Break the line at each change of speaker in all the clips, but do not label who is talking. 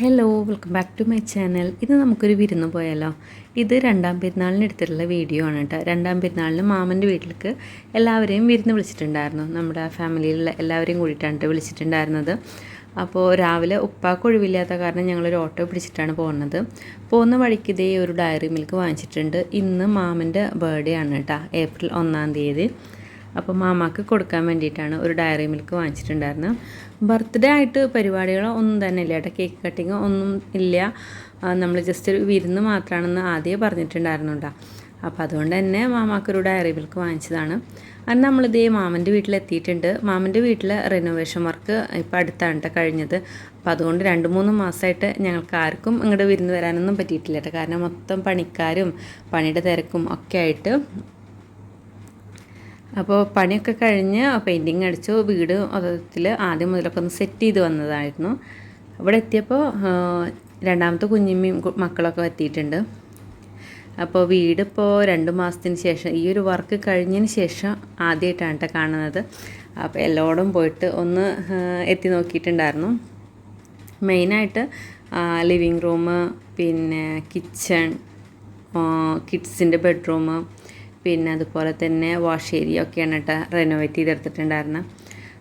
Hello welcome back to my channel ഇത് നമുക്കൊരു വിരുന്ന് പോയാലോ? ഇത് രണ്ടാം പെരുന്നാളിന് എടുത്തിട്ടുള്ള വീഡിയോ ആണ് കേട്ടോ രണ്ടാം പെരുന്നാളിന് മാമന്റെ വീട്ടിലേക്ക് എല്ലാവരെയും വിരുന്ന് വിളിച്ചിട്ടുണ്ടായിരുന്നു. നമ്മുടെ ഫാമിലിയിലുള്ള എല്ലാവരെയും കൂടിയിട്ടാണ് വിളിച്ചിട്ടുണ്ടായിരുന്നത്. അപ്പോൾ രാവിലെ ഉപ്പാക്ക് ഒഴിവില്ലാത്ത കാരണം ഞങ്ങളൊരു ഓട്ടോ പിടിച്ചിട്ടാണ് പോകുന്നത്. പോകുന്ന വഴിക്ക് ഇതേ ഒരു ഡയറി മിൽക്ക് വാങ്ങിച്ചിട്ടുണ്ട്. ഇന്ന് മാമന്റെ ബർത്ത്ഡേ ആണ് കേട്ടോ ഏപ്രിൽ ഒന്നാം തീയതി. അപ്പോൾ മാമാക്ക് കൊടുക്കാൻ വേണ്ടിയിട്ടാണ് ഒരു ഡയറി മിൽക്ക് വാങ്ങിച്ചിട്ടുണ്ടായിരുന്നത്. ബർത്ത്ഡേ ആയിട്ട് പരിപാടികളോ ഒന്നും തന്നെ ഇല്ല കേട്ടോ. കേക്ക് കട്ടിങ് ഒന്നും ഇല്ല. നമ്മൾ ജസ്റ്റ് ഒരു വിരുന്ന് മാത്രമാണെന്ന് ആദ്യമേ പറഞ്ഞിട്ടുണ്ടായിരുന്നുണ്ടോ. അപ്പോൾ അതുകൊണ്ട് തന്നെ മാമാക്കൊരു ഡയറി മിൽക്ക് വാങ്ങിച്ചതാണ്. അന്ന് നമ്മളിതേ മാമന്റെ വീട്ടിലെത്തിയിട്ടുണ്ട്. മാമന്റെ വീട്ടിൽ റിനോവേഷൻ വർക്ക് ഇപ്പോൾ അടുത്താണ് കഴിഞ്ഞത്. അപ്പോൾ അതുകൊണ്ട് രണ്ട് മൂന്ന് മാസമായിട്ട് ഞങ്ങൾക്ക് ആർക്കും ഇങ്ങോട്ട് വിരുന്ന് വരാനൊന്നും പറ്റിയിട്ടില്ല കാരണം മൊത്തം പണിക്കാരും പണിയുടെ തിരക്കും ഒക്കെ ആയിട്ട് അപ്പോൾ പണിയൊക്കെ കഴിഞ്ഞ് പെയിന്റിങ് അടിച്ചു വീട് മൊത്തത്തിൽ ആദ്യം മുതലൊക്കെ ഒന്ന് സെറ്റ് ചെയ്ത് വന്നതായിരുന്നു. അവിടെ എത്തിയപ്പോൾ രണ്ടാമത്തെ കുഞ്ഞിമ്മയും മക്കളൊക്കെ എത്തിയിട്ടുണ്ട്. അപ്പോൾ വീടിപ്പോൾ രണ്ട് മാസത്തിന് ശേഷം ഈ ഒരു വർക്ക് കഴിഞ്ഞതിന് ശേഷം ആദ്യമായിട്ടാണ് കേട്ടോ കാണുന്നത്. അപ്പോൾ എല്ലായിടും പോയിട്ട് ഒന്ന് എത്തി നോക്കിയിട്ടുണ്ടായിരുന്നു. മെയിനായിട്ട് ലിവിങ് റൂം പിന്നെ കിച്ചൺ കിഡ്സിന്റെ ബെഡ്റൂം പിന്നെ അതുപോലെ തന്നെ വാഷ് ഏരിയ ഒക്കെയാണ് കേട്ടോ റെനോവേറ്റ് ചെയ്തെടുത്തിട്ടുണ്ടായിരുന്നത്.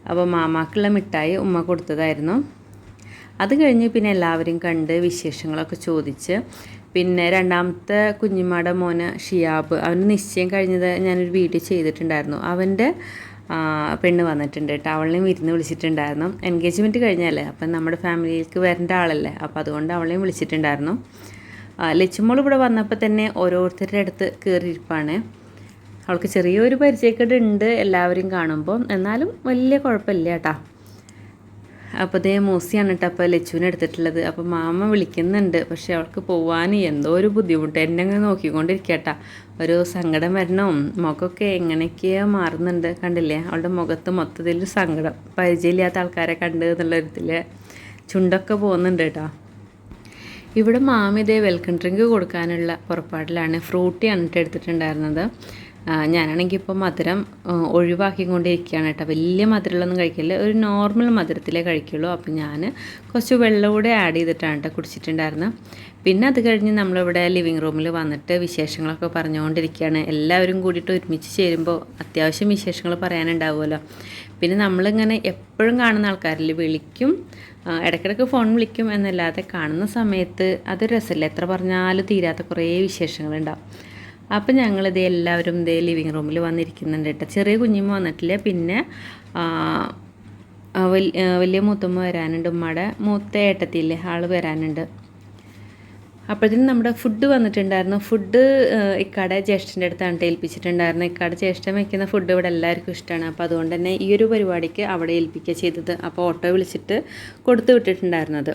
അപ്പോൾ മാമാക്കുള്ള മിഠായി ഉമ്മ കൊടുത്തതായിരുന്നു. അത് കഴിഞ്ഞ് പിന്നെ എല്ലാവരും കണ്ട് വിശേഷങ്ങളൊക്കെ ചോദിച്ച് പിന്നെ രണ്ടാമത്തെ കുഞ്ഞിമ്മയുടെ മോന് ഷിയാബ് അവന് നിശ്ചയം കഴിഞ്ഞത് ഞാനൊരു വീഡിയോ ചെയ്തിട്ടുണ്ടായിരുന്നു. അവന്റെ പെണ്ണ് വന്നിട്ടുണ്ട് കേട്ടോ. അവളെയും വിരുന്ന് വിളിച്ചിട്ടുണ്ടായിരുന്നു. എൻഗേജ്മെന്റ് കഴിഞ്ഞല്ലേ? അപ്പം നമ്മുടെ ഫാമിലിയിലേക്ക് വരേണ്ട ആളല്ലേ? അപ്പോൾ അതുകൊണ്ട് അവളെയും വിളിച്ചിട്ടുണ്ടായിരുന്നു. ലച്ചുമോൾ ഇവിടെ വന്നപ്പോൾ തന്നെ ഓരോരുത്തരുടെ അടുത്ത് കയറിയിരിപ്പാണ്. അവൾക്ക് ചെറിയൊരു പരിചയക്കേട് ഉണ്ട് എല്ലാവരും കാണുമ്പോൾ എന്നാലും വലിയ കുഴപ്പമില്ല കേട്ടാ. അപ്പോൾ ഇതേ മൂസിയാണ് കേട്ടോ അപ്പോൾ ലച്ചുവിനെ എടുത്തിട്ടുള്ളത്. അപ്പോൾ മാമ വിളിക്കുന്നുണ്ട്. പക്ഷേ അവൾക്ക് പോവാൻ എന്തോ ഒരു ബുദ്ധിമുട്ട്. എന്നെ അങ്ങനെ നോക്കിക്കൊണ്ടിരിക്കട്ടാ. ഒരു സങ്കടം വരണം. മുഖമൊക്കെ എങ്ങനെയൊക്കെയോ മാറുന്നുണ്ട്. കണ്ടില്ലേ? അവളുടെ മുഖത്ത് മൊത്തത്തിൽ സങ്കടം. പരിചയമില്ലാത്ത ആൾക്കാരെ കണ്ട് എന്നുള്ള വിധത്തിൽ ചുണ്ടൊക്കെ പോകുന്നുണ്ട് കേട്ടോ. ഇവിടെ മാമ ഇതേ വെൽക്കം ഡ്രിങ്ക് കൊടുക്കാനുള്ള പുറപ്പാടിലാണ്. ഫ്രൂട്ടിയാണ് എടുത്തിട്ടുണ്ടായിരുന്നത്. ഞാനാണെങ്കിൽ ഇപ്പോൾ മധുരം ഒഴിവാക്കിക്കൊണ്ടിരിക്കുകയാണ് കേട്ടോ. വലിയ മധുരമുള്ളൊന്നും കഴിക്കില്ല. ഒരു നോർമൽ മധുരത്തിലേ കഴിക്കുള്ളൂ. അപ്പോൾ ഞാൻ കുറച്ച് വെള്ളം കൂടെ ആഡ് ചെയ്തിട്ടാണ് കേട്ടോ കുടിച്ചിട്ടുണ്ടായിരുന്നത് പിന്നെ അത് കഴിഞ്ഞ് നമ്മളിവിടെ ലിവിങ് റൂമിൽ വന്നിട്ട് വിശേഷങ്ങളൊക്കെ പറഞ്ഞുകൊണ്ടിരിക്കുകയാണ്. എല്ലാവരും കൂടിയിട്ട് ഒരുമിച്ച് ചേരുമ്പോൾ അത്യാവശ്യം വിശേഷങ്ങൾ പറയാനുണ്ടാവുമല്ലോ. പിന്നെ നമ്മളിങ്ങനെ എപ്പോഴും കാണുന്ന ആൾക്കാരിൽ വിളിക്കും ഇടയ്ക്കിടയ്ക്ക് ഫോൺ വിളിക്കും എന്നല്ലാതെ കാണുന്ന സമയത്ത് അത് രസമില്ല. എത്ര പറഞ്ഞാലും തീരാത്ത കുറേ വിശേഷങ്ങളുണ്ടാവും. അപ്പം ഞങ്ങളിത് എല്ലാവരും ഇതേ ലിവിങ് റൂമിൽ വന്നിരിക്കുന്നുണ്ട് കേട്ടോ ചെറിയ കുഞ്ഞുമ്മ വന്നിട്ടില്ല. പിന്നെ വലിയ മൂത്തമ്മ വരാനുണ്ട്. ഉമ്മയുടെ മൂത്ത ഏട്ടത്തിയില്ലേ ആൾ വരാനുണ്ട്. അപ്പോഴത്തേനും നമ്മുടെ ഫുഡ് വന്നിട്ടുണ്ടായിരുന്നു. ഫുഡ് ഇക്കാടെ ജ്യേഷ്ഠന്റെ അടുത്താണ് ഏൽപ്പിച്ചിട്ടുണ്ടായിരുന്നു ഇക്കാടെ ജ്യേഷ്ഠൻ വയ്ക്കുന്ന ഫുഡ് ഇവിടെ എല്ലാവർക്കും ഇഷ്ടമാണ് അപ്പോൾ അതുകൊണ്ട് തന്നെ ഈ ഒരു പരിപാടിക്ക് അവിടെ ഏൽപ്പിക്കുക ചെയ്തത്. അപ്പോൾ ഓട്ടോ വിളിച്ചിട്ട് കൊടുത്തു വിട്ടിട്ടുണ്ടായിരുന്നത്.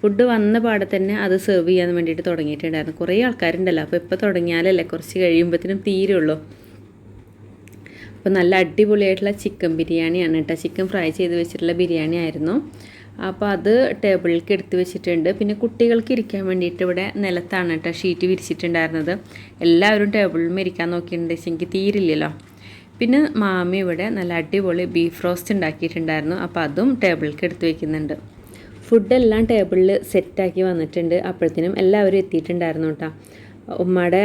ഫുഡ് വന്ന പാടെ തന്നെ അത് സെർവ് ചെയ്യാൻ വേണ്ടിയിട്ട് തുടങ്ങിയിട്ടുണ്ടായിരുന്നു. കുറേ ആൾക്കാരുണ്ടല്ലോ. അപ്പോൾ ഇപ്പോൾ തുടങ്ങിയാലല്ലേ കുറച്ച് കഴിയുമ്പോഴത്തേനും തീരുള്ളൂ. അപ്പോൾ നല്ല അടിപൊളിയായിട്ടുള്ള ചിക്കൻ ബിരിയാണിയാണ് കേട്ടോ. ചിക്കൻ ഫ്രൈ ചെയ്ത് വെച്ചിട്ടുള്ള ബിരിയാണി ആയിരുന്നു. അപ്പോൾ അത് ടേബിളിലേക്ക് എടുത്ത് വെച്ചിട്ടുണ്ട്. പിന്നെ കുട്ടികൾക്ക് ഇരിക്കാൻ വേണ്ടിയിട്ട് ഇവിടെ നിലത്താണ് കേട്ടോ ഷീറ്റ് വിരിച്ചിട്ടുണ്ടായിരുന്നത്. എല്ലാവരും ടേബിളിലും ഇരിക്കാൻ നോക്കിയിട്ടുണ്ട്. എനിക്ക് തീരില്ലല്ലോ. പിന്നെ മാമി ഇവിടെ നല്ല അടിപൊളി ബീഫ് റോസ്റ്റ് ഉണ്ടാക്കിയിട്ടുണ്ടായിരുന്നു. അപ്പോൾ അതും ടേബിളിലേക്ക് എടുത്ത് വെക്കുന്നുണ്ട്. ഫുഡെല്ലാം ടേബിളിൽ സെറ്റാക്കി വന്നിട്ടുണ്ട്. അപ്പോഴത്തേനും എല്ലാവരും എത്തിയിട്ടുണ്ടായിരുന്നു കേട്ടോ ഉമ്മയുടെ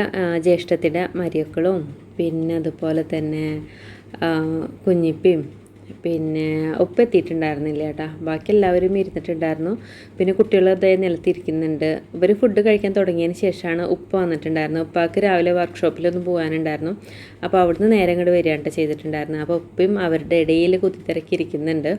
ജ്യേഷ്ഠത്തിന്റെ മരിയക്കളും പിന്നെ അതുപോലെ തന്നെ കുഞ്ഞിപ്പിയും പിന്നെ ഉപ്പ എത്തിയിട്ടുണ്ടായിരുന്നില്ല കേട്ടോ ബാക്കി എല്ലാവരും ഇരുന്നിട്ടുണ്ടായിരുന്നു. പിന്നെ കുട്ടികൾ അതേ നിലത്തിരിക്കുന്നുണ്ട്. ഇവർ ഫുഡ് കഴിക്കാൻ തുടങ്ങിയതിന് ശേഷമാണ് ഉപ്പ് വന്നിട്ടുണ്ടായിരുന്നു ഉപ്പാക്ക് രാവിലെ വർക്ക്ഷോപ്പിലൊന്ന് പോകാനുണ്ടായിരുന്നു. അപ്പോൾ അവിടുന്ന് നേരം ഇങ്ങോട്ട് വരികയാണ് ചെയ്തിട്ടുണ്ടായിരുന്നു അപ്പോൾ ഉപ്പയും അവരുടെ ഇടയിൽ കുത്തിത്തിരക്കിയിരിക്കുന്നുണ്ട്.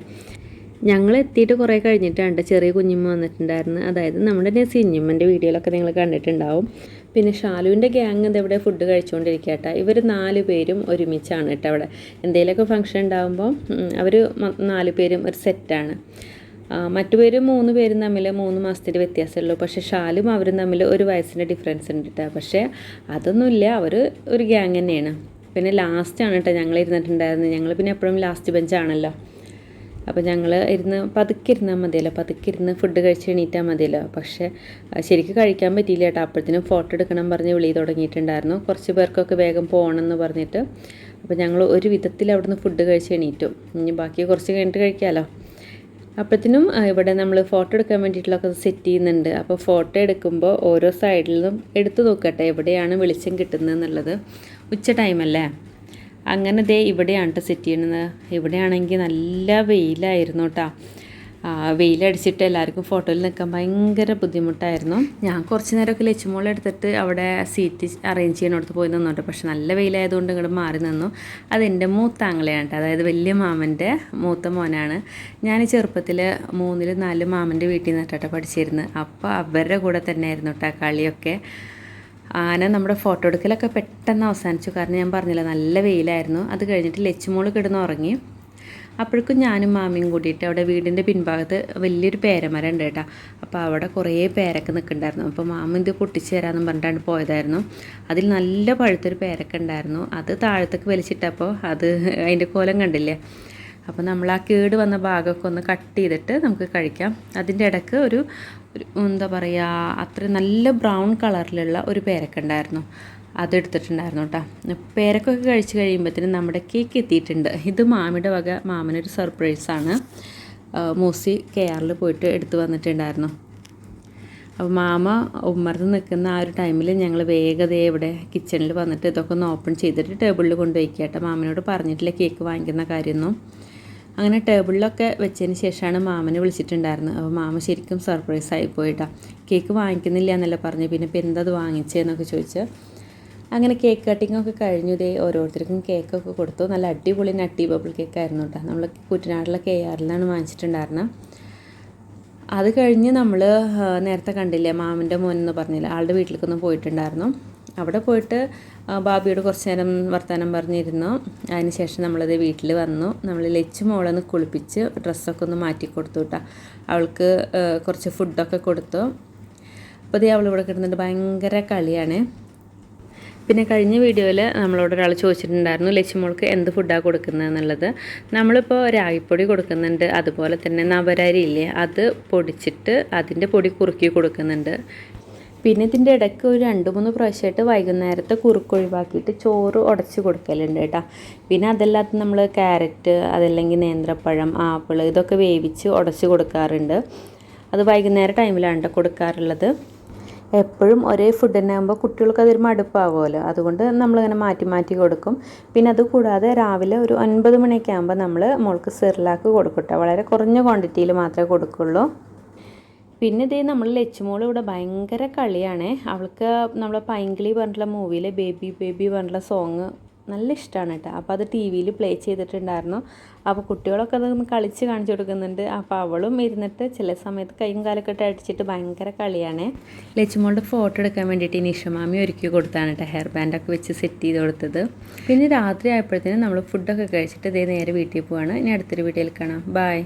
ഞങ്ങൾ എത്തിയിട്ട് കുറേ കഴിഞ്ഞിട്ടാണ് ചെറിയ കുഞ്ഞുമ്മ വന്നിട്ടുണ്ടായിരുന്നു. അതായത് നമ്മുടെ നെസിഞ്ഞുമ്മന്റെ വീഡിയോയിലൊക്കെ നിങ്ങൾ കണ്ടിട്ടുണ്ടാവും. പിന്നെ ഷാലുവിന്റെ ഗ്യാങ് ഇതെവിടെ ഫുഡ് കഴിച്ചുകൊണ്ടിരിക്കുക ഇവർ നാല് പേരും ഒരുമിച്ചാണ് കേട്ടോ അവിടെ. എന്തെങ്കിലുമൊക്കെ ഫംഗ്ഷൻ ഉണ്ടാകുമ്പോൾ അവർ നാല് പേരും ഒരു സെറ്റാണ് മറ്റു പേര് മൂന്ന് പേരും തമ്മിൽ മൂന്ന് മാസത്തിന്റെ വ്യത്യാസമുള്ളൂ. പക്ഷേ ഷാലും അവരും തമ്മിൽ ഒരു വയസ്സിന്റെ ഡിഫറൻസ് ഉണ്ട് കേട്ടോ പക്ഷേ അതൊന്നുമില്ല. അവർ ഒരു ഗ്യാങ് തന്നെയാണ്. പിന്നെ ലാസ്റ്റാണ് കേട്ടോ ഞങ്ങൾ ഇരുന്നിട്ടുണ്ടായിരുന്നത് ഞങ്ങൾ പിന്നെ എപ്പോഴും ലാസ്റ്റ് ബെഞ്ചാണല്ലോ അപ്പോൾ ഞങ്ങൾ ഇരുന്ന് പതുക്കെ ഇരുന്നാൽ മതിയല്ലോ പതുക്കെ ഇരുന്ന് ഫുഡ് കഴിച്ച് എണീറ്റാൽ മതിയല്ലോ. പക്ഷേ ശരിക്കും കഴിക്കാൻ പറ്റിയില്ല കേട്ടോ. അപ്പോഴത്തേനും ഫോട്ടോ എടുക്കണം പറഞ്ഞ് വിളി തുടങ്ങിയിട്ടുണ്ടായിരുന്നു. കുറച്ച് പേർക്കൊക്കെ വേഗം പോകണമെന്ന് പറഞ്ഞിട്ട്. അപ്പോൾ ഞങ്ങൾ ഒരു വിധത്തിൽ അവിടുന്ന് ഫുഡ് കഴിച്ച് എണീറ്റു. ഇനി ബാക്കി കുറച്ച് കഴിഞ്ഞിട്ട് കഴിക്കാമല്ലോ അപ്പോഴത്തേനും ഇവിടെ നമ്മൾ ഫോട്ടോ എടുക്കാൻ വേണ്ടിയിട്ടുള്ളൊക്കെ സെറ്റ് ചെയ്യുന്നുണ്ട്. അപ്പോൾ ഫോട്ടോ എടുക്കുമ്പോൾ ഓരോ സൈഡിൽ നിന്നും എടുത്തു നോക്കട്ടെ എവിടെയാണ് വെളിച്ചം കിട്ടുന്നത് എന്നുള്ളത് ഉച്ച ടൈമല്ലേ അങ്ങനെ ദേ ഇവിടെയാണ് കേട്ടോ സെറ്റ് ചെയ്യുന്നത്. ഇവിടെയാണെങ്കിൽ നല്ല വെയിലായിരുന്നു കേട്ടോ വെയിലടിച്ചിട്ട് എല്ലാവർക്കും ഫോട്ടോയിൽ നിൽക്കാൻ ഭയങ്കര ബുദ്ധിമുട്ടായിരുന്നു. ഞാൻ കുറച്ച് നേരമൊക്കെ ലച്ചുമോൾ എടുത്തിട്ട് അവിടെ സീറ്റ് അറേഞ്ച് ചെയ്യണോടത്ത് പോയി നിന്നോട്ടെ. പക്ഷെ നല്ല വെയിലായതുകൊണ്ട് ഇങ്ങോട്ട് മാറി നിന്നു. അതെന്റെ മൂത്താങ്ങളെയാണ് കേട്ടോ അതായത് വലിയ മാമന്റെ മൂത്ത മോനാണ്. ഞാൻ ചെറുപ്പത്തിൽ മൂന്നിൽ നാല് മാമന്റെ വീട്ടിൽ നിന്നിട്ടാട്ടോ പഠിച്ചിരുന്നത്. അപ്പോൾ അവരുടെ കൂടെ തന്നെയായിരുന്നു കേട്ടോ കളിയൊക്കെ. ആന നമ്മുടെ ഫോട്ടോ എടുക്കലൊക്കെ പെട്ടെന്ന് അവസാനിച്ചു. കാരണം ഞാൻ പറഞ്ഞില്ല നല്ല വെയിലായിരുന്നു. അത് കഴിഞ്ഞിട്ട് ലച്ചുമോൾ കിടന്ന് ഉറങ്ങി. അപ്പോഴേക്കും ഞാനും മാമിയും കൂടിയിട്ട് അവിടെ വീടിന്റെ പിൻഭാഗത്ത് വലിയൊരു പേരമരം ഉണ്ട് കേട്ടോ. അപ്പോൾ അവിടെ കുറേ പേരൊക്കെ നിൽക്കുന്നുണ്ടായിരുന്നു. അപ്പോൾ മാമ ഇത് പൊട്ടിച്ചു തരാമെന്ന് പറഞ്ഞിട്ടാണ് പോയതായിരുന്നു. അതിൽ നല്ല പഴുത്തൊരു പേരൊക്കെ ഉണ്ടായിരുന്നു. അത് താഴത്തേക്ക് വലിച്ചിട്ടപ്പോൾ അത് അതിന്റെ കോലം കണ്ടില്ലേ? അപ്പോൾ നമ്മൾ ആ കേട് വന്ന ഭാഗമൊക്കെ ഒന്ന് കട്ട് ചെയ്തിട്ട് നമുക്ക് കഴിക്കാം. അതിന്റെ ഇടയ്ക്ക് ഒരു എന്താ പറയുക അത്ര നല്ല ബ്രൗൺ കളറിലുള്ള ഒരു പേരക്ക ഉണ്ടായിരുന്നു. അതെടുത്തിട്ടുണ്ടായിരുന്നു കേട്ടോ പേരക്കൊക്കെ കഴിച്ച് കഴിയുമ്പോഴത്തേനും നമ്മുടെ കേക്ക് എത്തിയിട്ടുണ്ട്. ഇത് മാമിയുടെ വക മാമനൊരു സർപ്രൈസാണ് മൂസി കെ ആറിൽ പോയിട്ട് എടുത്തു വന്നിട്ടുണ്ടായിരുന്നു. അപ്പോൾ മാമ ഉമ്മർന്ന് നിൽക്കുന്ന ആ ഒരു ടൈമിൽ ഞങ്ങൾ വേഗത ഇവിടെ കിച്ചണിൽ വന്നിട്ട് ഇതൊക്കെ ഒന്ന് ഓപ്പൺ ചെയ്തിട്ട് ടേബിളിൽ കൊണ്ടുപോയിക്കട്ടെ മാമനോട് പറഞ്ഞിട്ടില്ല കേക്ക് വാങ്ങിക്കുന്ന കാര്യമൊന്നും. അങ്ങനെ ടേബിളിലൊക്കെ വെച്ചതിന് ശേഷമാണ് മാമനെ വിളിച്ചിട്ടുണ്ടായിരുന്നത്. അപ്പോൾ മാമ ശരിക്കും സർപ്രൈസ് ആയി പോയിട്ടാ. കേക്ക് വാങ്ങിക്കുന്നില്ല എന്നല്ല പറഞ്ഞു പിന്നെ ഇപ്പം എന്താ അത് വാങ്ങിച്ചതെന്നൊക്കെ ചോദിച്ച്. അങ്ങനെ കേക്ക് കട്ടിംഗ് ഒക്കെ കഴിഞ്ഞു. ഇതേ ഓരോരുത്തർക്കും കേക്കൊക്കെ കൊടുത്തു. നല്ല അടിപൊളി നട്ടി ബബിൾ കേക്ക് ആയിരുന്നു കേട്ടോ. നമ്മൾ കുട്ടനാട്ടിലെ കെ ആറിലാണ് വാങ്ങിച്ചിട്ടുണ്ടായിരുന്നത്. അത് കഴിഞ്ഞ് നമ്മൾ നേരത്തെ കണ്ടില്ലേ മാമന്റെ മോൻ എന്ന് പറഞ്ഞില്ല ആളുടെ വീട്ടിലേക്കൊന്ന് പോയിട്ടുണ്ടായിരുന്നു. അവിടെ പോയിട്ട് ബാബിയോട് കുറച്ച് നേരം വർത്തമാനം പറഞ്ഞിരുന്നു. അതിന് ശേഷം നമ്മളത് വീട്ടിൽ വന്നു. നമ്മൾ ലച്ചു മോളൊന്ന് കുളിപ്പിച്ച് ഡ്രസ്സൊക്കെ ഒന്ന് മാറ്റി കൊടുത്തു കേട്ടോ അവൾക്ക് കുറച്ച് ഫുഡൊക്കെ കൊടുത്തു. അപ്പോൾ ദേ അവളിവിടെ കിടന്നിട്ട് ഭയങ്കര കളിയാണ്. പിന്നെ കഴിഞ്ഞ വീഡിയോയിൽ നമ്മളോട് ഒരാൾ ചോദിച്ചിട്ടുണ്ടായിരുന്നു ലക്ഷ്മോൾക്ക് എന്ത് ഫുഡാണ് കൊടുക്കുന്നത് എന്നുള്ളത്? നമ്മളിപ്പോൾ രാഗിപ്പൊടി കൊടുക്കുന്നുണ്ട്. അതുപോലെ തന്നെ നവരരി ഇല്ലേ അത് പൊടിച്ചിട്ട് അതിന്റെ പൊടി കുറുക്കി കൊടുക്കുന്നുണ്ട്. പിന്നെ ഇതിന്റെ ഇടയ്ക്ക് ഒരു രണ്ട് മൂന്ന് പ്രാവശ്യമായിട്ട് വൈകുന്നേരത്തെ കുറുക്ക് ഒഴിവാക്കിയിട്ട് ചോറ് ഉടച്ച് കൊടുക്കലുണ്ട് കേട്ടോ. പിന്നെ അതല്ലാത്ത നമ്മൾ ക്യാരറ്റ് അതല്ലെങ്കിൽ നേന്ത്രപ്പഴം ആപ്പിൾ ഇതൊക്കെ വേവിച്ച് ഉടച്ച് കൊടുക്കാറുണ്ട്. അത് വൈകുന്നേരം ടൈമിലാണ് കൊടുക്കാറുള്ളത്. എപ്പോഴും ഒരേ ഫുഡ് തന്നെ ആകുമ്പോൾ കുട്ടികൾക്ക് അതൊരു മടുപ്പാകുമല്ലോ അതുകൊണ്ട് നമ്മളിങ്ങനെ മാറ്റി മാറ്റി കൊടുക്കും. പിന്നെ അത് കൂടാതെ രാവിലെ ഒരു ഒൻപത് മണിയൊക്കെ ആകുമ്പോൾ നമ്മൾ മോൾക്ക് സെറിലാക്ക് കൊടുക്കും ട്ടോ വളരെ കുറഞ്ഞ ക്വാണ്ടിറ്റിയിൽ മാത്രമേ കൊടുക്കുള്ളൂ. പിന്നെ ഇതേ നമ്മൾ ലച്ചുമോൾ ഇവിടെ ഭയങ്കര കളിയാണ്. അവൾക്ക് നമ്മൾ പൈങ്കിളി പറഞ്ഞിട്ടുള്ള മൂവിയിലെ ബേബി ബേബി പറഞ്ഞിട്ടുള്ള സോങ് നല്ല ഇഷ്ടമാണ് കേട്ടോ. അപ്പോൾ അത് ടി വിയിൽ പ്ലേ ചെയ്തിട്ടുണ്ടായിരുന്നു. അപ്പോൾ കുട്ടികളൊക്കെ അത് കളിച്ച് കാണിച്ചു കൊടുക്കുന്നുണ്ട്. അപ്പോൾ അവളും ഇരുന്നിട്ട് ചില സമയത്ത് കൈയും കാലൊക്കെ ഇട്ട് അടിച്ചിട്ട് ഭയങ്കര കളിയാണ്. ലച്ചുമോളുടെ ഫോട്ടോ എടുക്കാൻ വേണ്ടിയിട്ട് നിഷമാമി ഒരുക്കി കൊടുത്താണ് കേട്ടോ. ഹെയർ ബാൻഡൊക്കെ വെച്ച് സെറ്റ് ചെയ്ത് കൊടുത്തത്. പിന്നെ രാത്രി ആയപ്പോഴത്തേനും നമ്മൾ ഫുഡൊക്കെ കഴിച്ചിട്ട് ഇതേ നേരെ വീട്ടിൽ പോവാണ്. ഇനി അടുത്തൊരു വീട്ടിൽ കാണാം. ബായ്